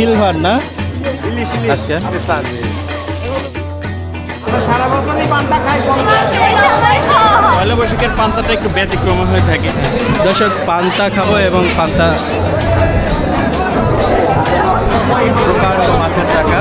Silver না? আজকে? সারা বছরই পান্তা খাই কম পয়লা বৈশাখের পান্তাটা একটু ব্যতিক্রম হয়ে থাকে। দর্শক পান্তা খাব এবং পান্তা মাছের টাকা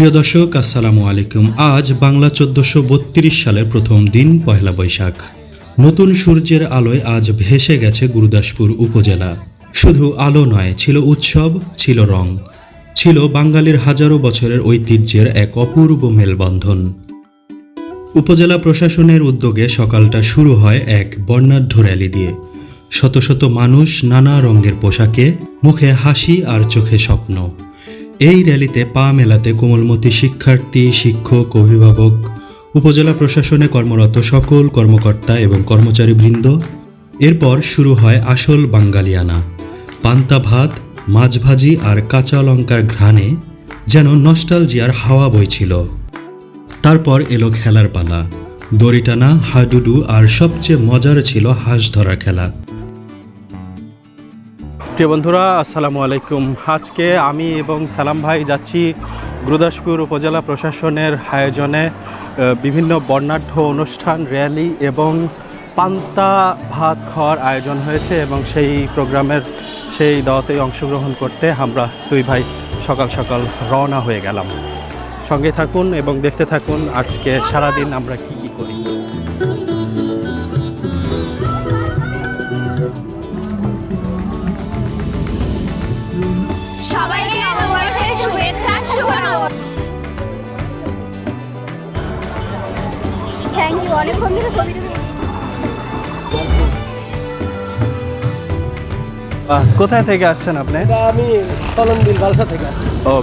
প্রিয় দর্শক, আসসালামু আলাইকুম। আজ বাংলা চোদ্দশো বত্রিশ সালের প্রথম দিন, পহেলা বৈশাখ। নতুন সূর্যের আলোয় আজ ভেসে গেছে গুরুদাসপুর উপজেলা। শুধু আলো নয়, ছিল উৎসব, ছিল রং। ছিল বাঙালির হাজারো বছরের ঐতিহ্যের এক অপূর্ব মেলবন্ধন। উপজেলা প্রশাসনের উদ্যোগে সকালটা শুরু হয় এক বর্ণাঢ্য র্যালি দিয়ে। শত শত মানুষ নানা রঙের পোশাকে, মুখে হাসি আর চোখে স্বপ্ন। এই র্যালিতে পা মেলাতে কোমলমতি শিক্ষার্থী, শিক্ষক, অভিভাবক, উপজেলা প্রশাসনে কর্মরত সকল কর্মকর্তা এবং কর্মচারীবৃন্দ। এরপর শুরু হয় আসল বাঙ্গালিয়ানা। পান্তা ভাত, মাছ ভাজি আর কাঁচা লঙ্কার ঘ্রাণে যেন নস্টালজিয়ার হাওয়া বইছিল। তারপর এলো খেলার পালা। দড়ি টানা হাডুডু আর সবচেয়ে মজার ছিল হাঁস ধরার খেলা। প্রিয় বন্ধুরা, আসসালামু আলাইকুম। আজকে আমি এবং সালাম ভাই যাচ্ছি গুরুদাসপুর উপজেলা প্রশাসনের আয়োজনে বিভিন্ন বর্ণাঢ্য অনুষ্ঠান, র্যালি এবং পান্তা ভাত খাওয়ার আয়োজন হয়েছে এবং সেই প্রোগ্রামের সেই দাওয়াতে অংশগ্রহণ করতে আমরা দুই ভাই সকাল সকাল রওনা হয়ে গেলাম। সঙ্গে থাকুন এবং দেখতে থাকুন আজকে সারাদিন আমরা কি কি করি। অনেকক্ষণ ধরে ছবি কোথায় থেকে আসছেন আপনি? আমি তলনবিল বালসা থেকে ও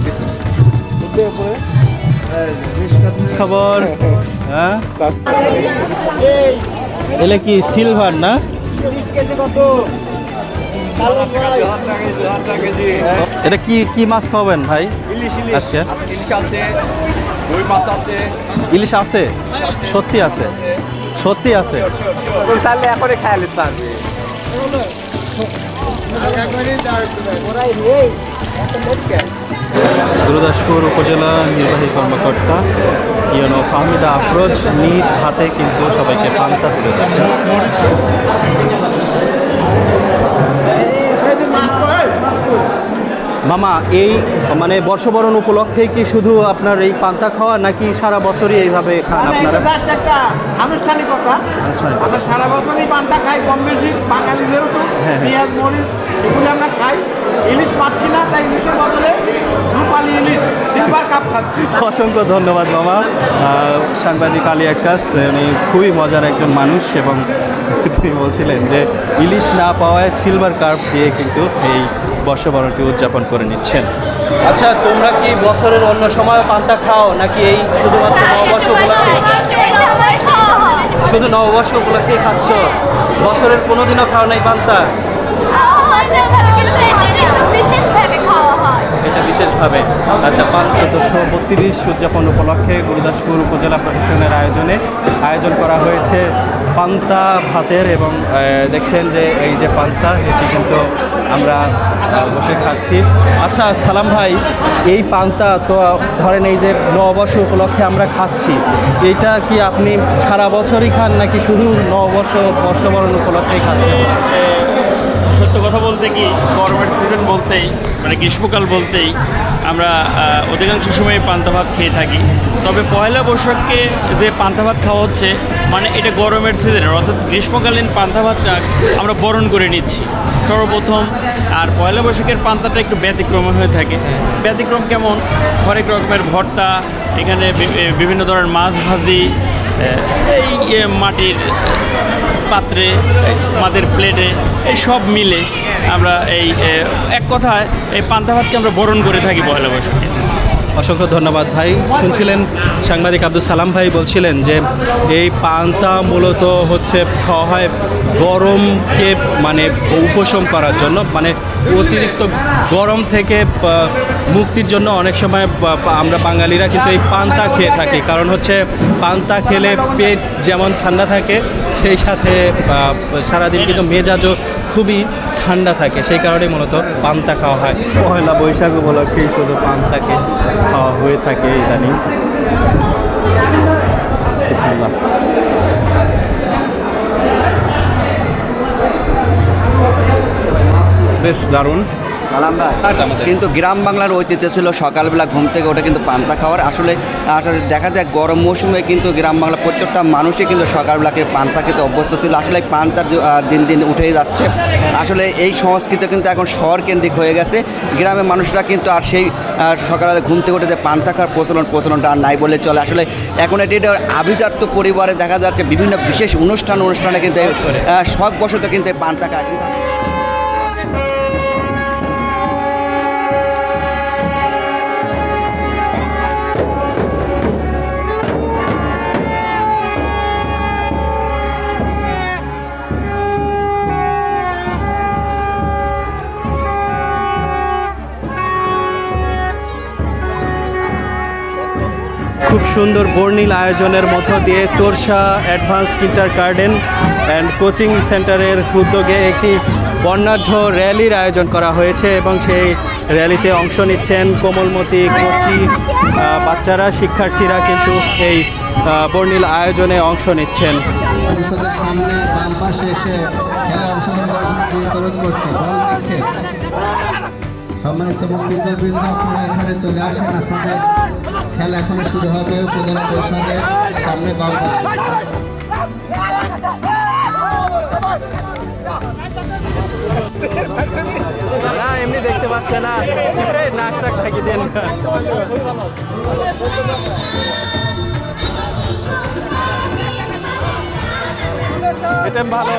খবর? হ্যাঁ? এলে কি সিলভার না? এটা কি কি মাছ খাবেন ভাই? ইলিশ। আজকে? ইলিশ আছে। ইলিশ আছে? সত্যি আছে? সত্যি আছে? তাহলে এখনই পারবে গুরুদাসপুর উপজেলা নির্বাহী কর্মকর্তা ইয়নো ফাহমিদা আফরোজ নিজ হাতে কিন্তু সবাইকে পান্তা তুলে দিচ্ছেন মামা এই মানে বর্ষবরণ উপলক্ষে কি শুধু আপনার এই পান্তা খাওয়া নাকি সারা বছরই এইভাবে খান আপনারা আনুষ্ঠানিকতা। আমরা সারা বছরই পান্তা খাই কম বেশি বাঙালি যেহেতু হ্যাঁ। পেঁয়াজ মরিচ এগুলো আমরা খাই ইলিশ পাচ্ছি না তাই ইলিশের বদলে ইলিশ সিলভার কাপ খাচ্ছি অসংখ্য ধন্যবাদ মামা। সাংবাদিক আলী আক্কাস উনি খুবই মজার একজন মানুষ এবং তিনি বলছিলেন যে ইলিশ না পাওয়ায় সিলভার কার্প দিয়ে কিন্তু এই বর্ষবরণটি উদযাপন করে নিচ্ছেন। আচ্ছা তোমরা কি বছরের অন্য সময় পান্তা খাও নাকি এই শুধুমাত্র নববর্ষ উপলক্ষে? শুধু নববর্ষ উপলক্ষে খাচ্ছ? বছরের কোনোদিনও খাও নাই পান্তা? বত্রিশ উদযাপন উপলক্ষে গুরুদাসপুর উপজেলা প্রশাসনের আয়োজনে আয়োজন করা হয়েছে পান্তা ভাতের এবং দেখছেন যে এই যে পান্তা, এটি কিন্তু আমরা বসে খাচ্ছি। আচ্ছা সালাম ভাই, এই পান্তা তো ধরেন এই যে নববর্ষ উপলক্ষে আমরা খাচ্ছি এইটা কি আপনি সারা বছরই খান নাকি শুধু নববর্ষ বর্ষবরণ উপলক্ষেই খাচ্ছেন? সত্য কথা বলতে কি? গরমের সিজন বলতেই মানে গ্রীষ্মকাল বলতেই আমরা অধিকাংশ সময় পান্তা ভাত খেয়ে থাকি। তবে পয়লা বৈশাখকে যে পান্তা ভাত খাওয়া হচ্ছে মানে এটা গরমের সিজনের অর্থাৎ গ্রীষ্মকালীন পান্তা ভাতটা আমরা বরণ করে নিচ্ছি। সর্বপ্রথম, আর পয়লা বৈশাখের পান্তাটা একটু ব্যতিক্রম হয়ে থাকে। ব্যতিক্রম কেমন? হরেক রকমের ভর্তা, এখানে বিভিন্ন ধরনের মাছ ভাজি এই মাটির পাত্রে মাদের প্লেটে এই সব মিলে আমরা এই এক কথায় এই পান্তা ভাতকে আমরা বরণ করে থাকি পয়লা বৈশাখে। অসংখ্য ধন্যবাদ ভাই। শুনছিলেন সাংবাদিক আব্দুল সালাম ভাই বলছিলেন যে এই পান্তা মূলত হচ্ছে খাওয়া হয় গরমকে মানে উপশম করার জন্য মানে অতিরিক্ত গরম থেকে মুক্তির জন্য অনেক সময় আমরা বাঙালিরা কিন্তু এই পান্তা খেয়ে থাকি। কারণ হচ্ছে পান্তা খেলে পেট যেমন ঠান্ডা থাকে, সেই সাথে সারাদিন কিন্তু মেজাজও খুবই ঠান্ডা থাকে সেই কারণে মূলত পান্তা খাওয়া হয়। পয়লা বৈশাখ উপলক্ষেই শুধু পান্তাকে খাওয়া হয়ে থাকে ইদানিং। বিসমিল্লাহ। বেশ দারুণ। কিন্তু গ্রাম বাংলার ঐতিহ্য ছিল সকালবেলা ঘুম থেকে ওঠে কিন্তু পান্তা খাওয়ার। আসলে আসলে দেখা যায় গরম মৌসুমে কিন্তু গ্রাম বাংলা প্রত্যেকটা মানুষই কিন্তু সকালবেলাকে পান্তা খেতে অভ্যস্ত ছিল। আসলে এই পান্তার দিন দিন উঠেই যাচ্ছে। আসলে এই সংস্কৃতি কিন্তু এখন শহর কেন্দ্রিক হয়ে গেছে। গ্রামের মানুষরা কিন্তু আর সেই সকালবেলা ঘুম থেকে উঠে যে পান্তা খাওয়ার প্রচলন প্রচলনটা আর নাই বলে চলে। আসলে এখন এটি আভিজাত্য পরিবারে দেখা যাচ্ছে বিভিন্ন বিশেষ অনুষ্ঠান অনুষ্ঠানে কিন্তু আহ, শখবশত কিন্তু পান্তা খায়। কিন্তু খুব সুন্দর বর্ণিল আয়োজনের মধ্য দিয়ে Torsa advance kindergarten and coaching সেন্টারের উদ্যোগে একটি বর্ণাঢ্য র্যালির আয়োজন করা হয়েছে এবং সেই র্যালিতে অংশ নিচ্ছেন কোমলমতি কোচি বাচ্চারা, শিক্ষার্থীরা কিন্তু এই বর্ণিল আয়োজনে অংশ নিচ্ছেন। সম্মানিত বক্তৃতাবৃন্দ, আপনারা এখানে চলে আসেন, আপনাদের খেলা এখনও শুরু হবে উপজেলা পরিষদের সামনে বাম পাশে। না এমনি দেখতে পাচ্ছে না। নাকটা খাইয়ে দেন। এটা ভালো।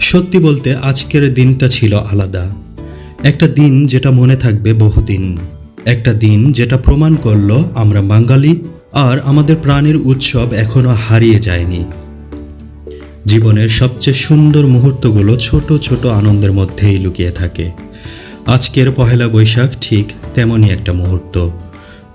সত্যি বলতে আজকের দিনটা ছিল আলাদা। একটা দিন যেটা মনে থাকবে বহুদিন। একটা দিন যেটা প্রমাণ করল আমরা বাঙালি আর আমাদের প্রাণের উৎসব এখনও হারিয়ে যায়নি। জীবনের সবচেয়ে সুন্দর মুহূর্তগুলো ছোট ছোট আনন্দের মধ্যেই লুকিয়ে থাকে। আজকের পহেলা বৈশাখ ঠিক তেমনই একটা মুহূর্ত।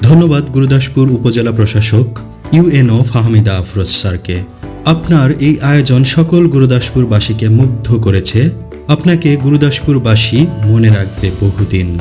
ধন্যবাদ গুরুদাসপুর উপজেলা প্রশাসক ইউএনও ফাহমিদা আফরোজ স্যারকে। আপনার এই আয়োজন সকল গুরুদাসপুরবাসীকে মুগ্ধ করেছে। আপনাকে গুরুদাসপুরবাসী মনে রাখবে বহুদিন।